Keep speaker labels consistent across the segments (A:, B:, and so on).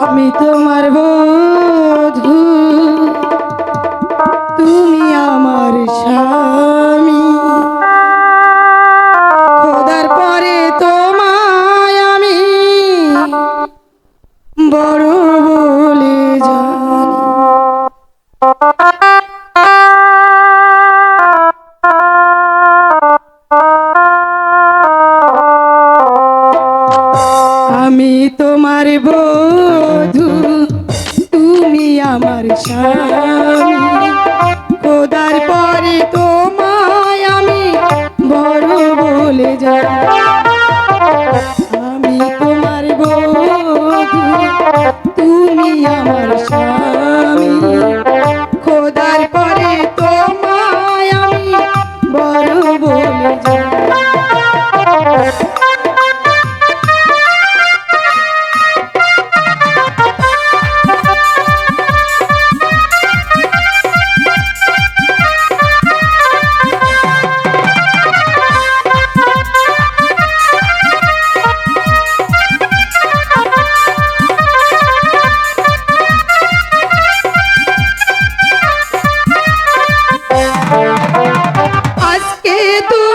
A: আমি তোমার বধু আমার স্বামী। পরে তোমায় আমি বড় বলে জান। আমি তোমার বধু তুমি আমার স্বামী। খোদার পরে তোমায় আমি বড় বলে যাই দু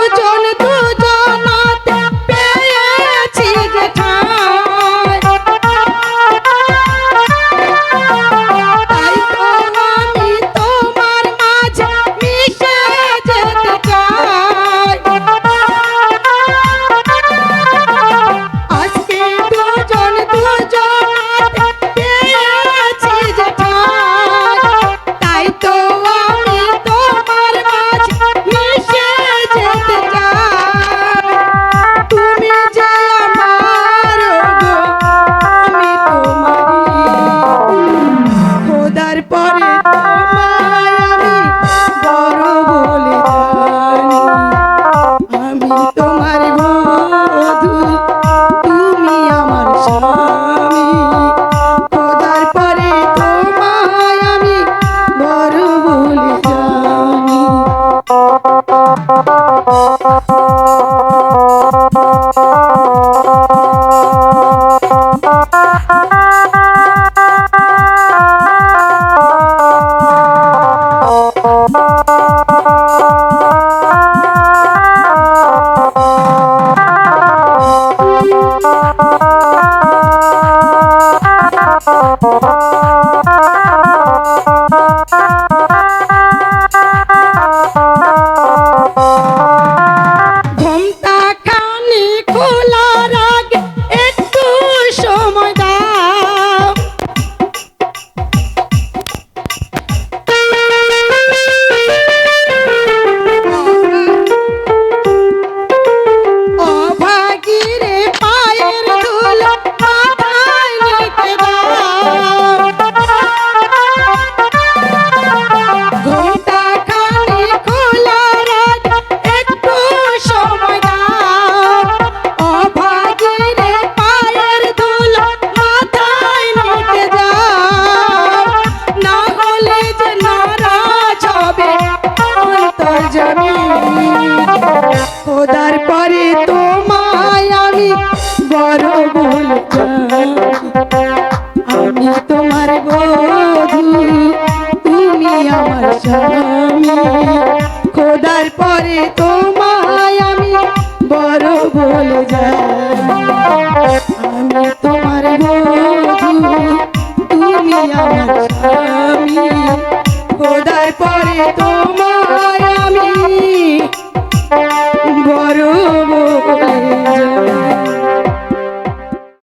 A: Oh, খোদার পরে তোমায় আমি বড় ভুল আমি তোমার বধু, তুমি আমার স্বামী। খোদার পরে তোমায় আমি বড় ভুল যাই আমি বড়